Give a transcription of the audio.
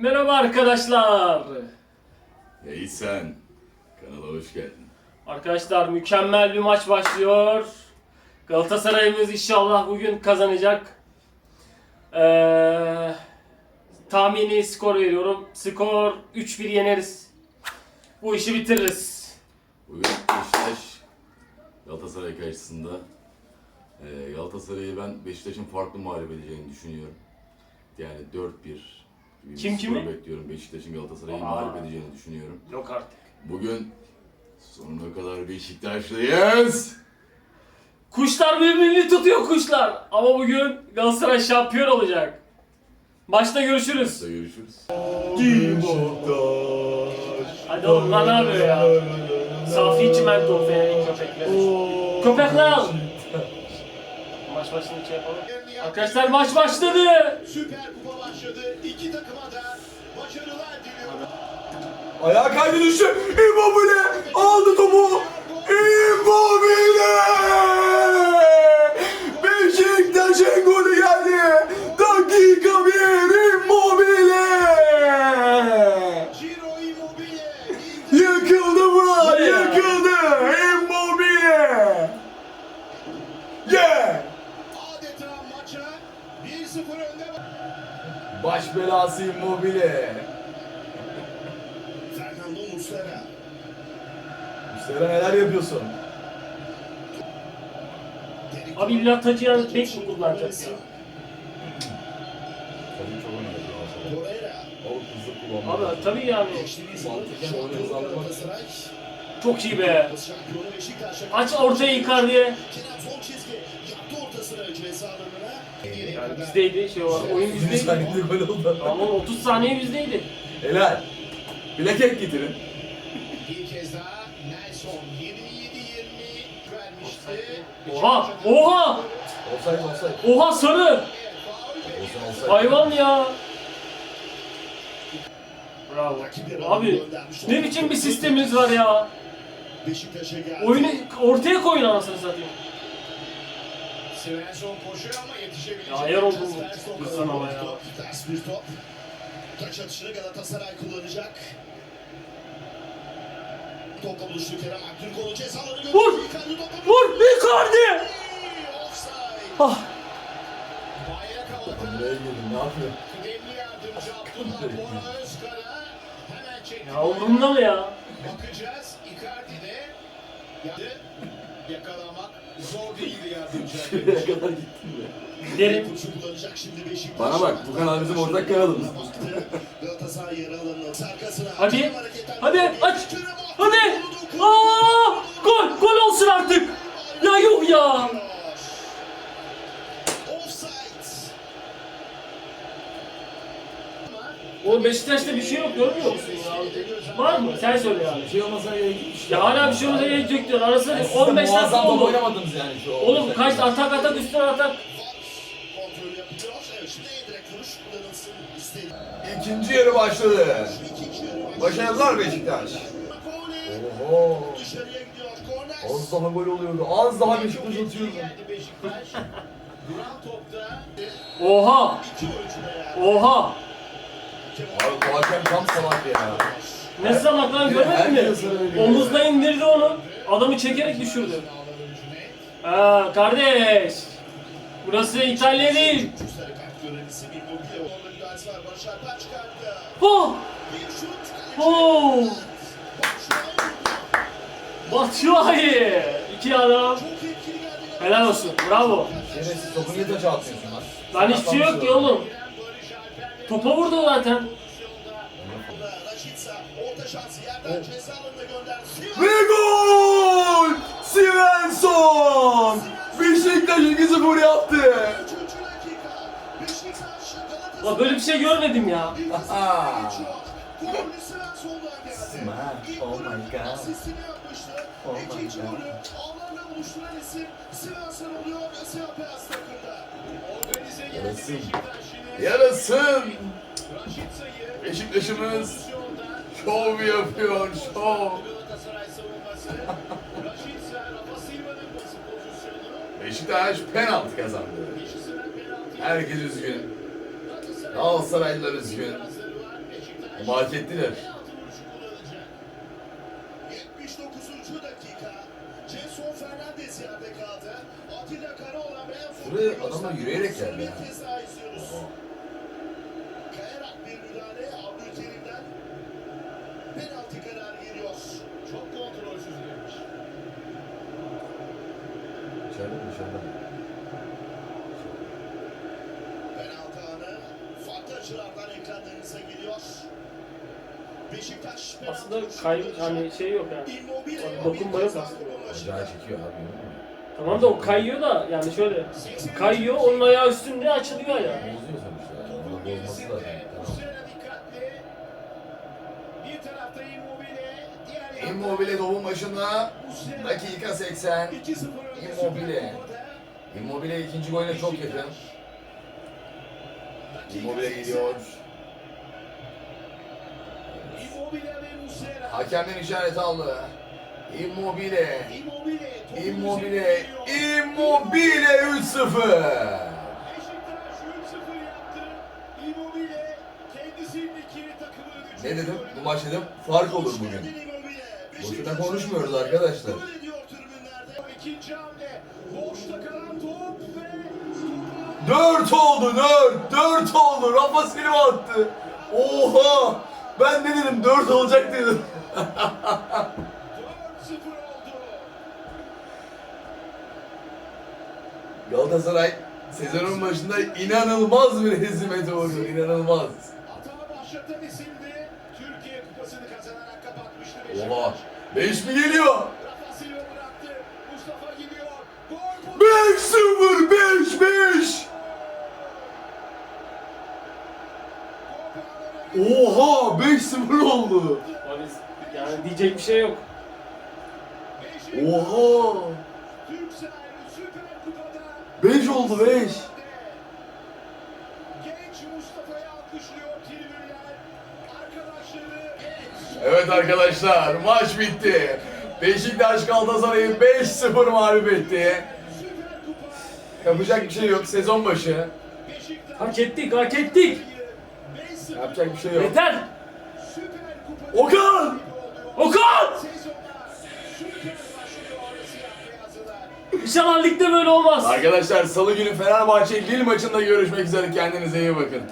Merhaba arkadaşlar. Hey sen, kanala hoş geldin. Arkadaşlar mükemmel bir maç başlıyor. Galatasaray'ımız inşallah bugün kazanacak. Ee, tahmini skor veriyorum. Skor 3-1 yeneriz. Bu işi bitiririz. Bugün Beşiktaş Galatasaray karşısında. Ee, Galatasaray'ı ben Beşiktaş'ın farklı mağlup edeceğini düşünüyorum. Yani 4-1 gibi bir Kim kimi? bekliyorum. Beşiktaş'ın Galatasaray'ı Aa. mağlup edeceğini düşünüyorum. Yok artık. Bugün sonuna kadar Beşiktaşlıyız. Kuşlar birbirini tutuyor kuşlar. Ama bugün Galatasaray şampiyon olacak. Maçta görüşürüz. Maçta görüşürüz. Hadi oğlum lan ne yapıyor ya? Safi çimento fenerin köpekler. Köpekler! Maç başını şey yapalım. Arkadaşlar maç başladı. Süper Kupa başladı. İki takıma da başarılar diliyorum. Ayağa kaydı düştü. Immobile aldı topu. Immobile! Baş belası Immobile. Fernando Muslera. Muslera neler yapıyorsun? Abi illa Tacıyan bek mi kullanacak ya? Tabii çok önemli. Torreira. O hızlı kullanmak. Abi tabii yani. Çok iyi be. Aç ortaya Icardi'ye. Yani bizdeydi şey var. Oyun 100 bizdeydi. saniyede gol oldu. Ama 30 saniye bizdeydi. Helal. Plaket getirin. Bir kez daha Nelson 27-20 vermişti. Oha! Oha! Offside offside. Oha sarı! Hayvan ya! Bravo. Abi ne biçim bir sisteminiz var ya? Beşiktaş'a geldi. Oyunu ortaya koyun anasını satayım. Svensson koşuyor ama yetişebilecek. Ya ayar oldum Ters bu top kızdan ama ya. Ters bir top. Taç atışını Galatasaray kullanacak. Topla buluştu Kerem Aktürkoğlu cezaları gördü. Vur! Vur. Icardi! Offside. Ah! Nereye girdin? Ne yapıyor? Kıdemli yardımcı Abdullah Bora Özkara. Hemen çekti. Ya umurumda mı ya? Bakacağız. Icardi de ya- yakalamak zor değildi yardımcı. Şuraya kadar kullanacak şimdi Beşiktaş. Bana bak, bu kanal bizim ortak kanalımız. Hadi. Hadi aç. Hadi. Aa! Gol! Gol olsun artık! Ya yuh ya! Offside. O Beşiktaş'ta bir şey yok görmüyor musun ya? Var mı? Sen söyle yani. Bir şey olmasa gerek yok. Ya hala bir şey olmasa gerek yok diyor. Arasında Yani siz de 15 dakika muazzam top oldu. oynamadınız yani şu Oğlum kaç atak atak üstüne atak. İkinci yarı başladı. Başarılar Beşiktaş. Oho. Dışarıya gidiyor. Korner. Az daha gol oluyordu. Az daha Beşiktaş atıyordu. Geldi Beşiktaş. Duran topta Oha! Oha! Abi bu hakem tam salak ya. Ne salak lan görmedin mi? Omuzla indirdi onu. Adamı çekerek düşürdü. Ha kardeş. Burası İtalya değil. Oh! Oh! Batshuayi. İki adam. Helal olsun. Bravo. Şerefsiz topu niye taça atmıyorsun lan? Lan hiçbir şey yok ki oğlum. Topa vurdu zaten. Ve gol! Svensson! Beşiktaş 2-0 yaptı. Ulan böyle bir şey görmedim ya. Aha. İlk Oh my God. Oh my İkinci God. golü ağlarla buluşturan isim Svensson oluyor ve siyah beyaz takımda. Organize Yarasın. Beşiktaş. Yarasın! Beşiktaş'ımız şov yapıyor, şov. Beşiktaş penaltı kazandı. Herkes üzgün. Galatasaraylılar üzgün. Ama hak ettiler. Penaltı vuruşu kullanacak. 79. dakika. Jason Fernandez yerde kaldı. Atilla Karaoğlan futbolu adamlar yürüyerek geldi Bir Penaltı kararı geliyor. Çok kontrolsüz gelmiş. İçeride mi dışarıda mı? Penaltı anı farklı açılardan ekranlarınıza geliyor. Beşiktaş penaltı Aslında kay hani şey yok yani. Immobile Dokunma bir yok aslında. Ocağı çekiyor abi musun? Tamam da o kayıyor da yani şöyle. 80. Kayıyor onun ayağı üstünde açılıyor ya. Bozuyor sonuçta Orada bozması lazım. Bir tarafta Immobile, diğer Immobile topun başında. Dakika 80. 2-0 önde Immobile. Immobile ikinci golüne çok yakın. Immobile 80. geliyor. Immobile ve Muslera. Hakemden işaret aldı. Immobile. Immobile. Immobile. Immobile 3-0. Ne dedim? Bu maç dedim fark olur bugün. Boşuna konuşmuyoruz arkadaşlar. 4 oldu 4. 4 oldu. Rafa Silva attı. Oha. Ben ne dedim 4 olacak dedim. 4-0 oldu. Galatasaray sezonun başında inanılmaz bir hezimete uğruyor. İnanılmaz. Başlatan isimdi. Türkiye Kupası'nı kazanarak kapatmıştı. Oha. 5 mi geliyor? Rafa Silva bıraktı. Mustafa gidiyor. Gol 5-0 5-5. Oha 5-0 oldu. Yani, yani diyecek bir şey yok. Oha. Türksel Süper Kupa'da 5 oldu 5. Evet arkadaşlar maç bitti. Beşiktaş Galatasaray'ı 5-0 mağlup etti. Yapacak bir şey yok sezon başı. Hak ettik hak ettik. 5-0 Yapacak bir şey yok. Yeter. Okan! Okan! İnşallah ligde böyle olmaz. Arkadaşlar salı günü Fenerbahçe Lille maçında görüşmek üzere kendinize iyi bakın.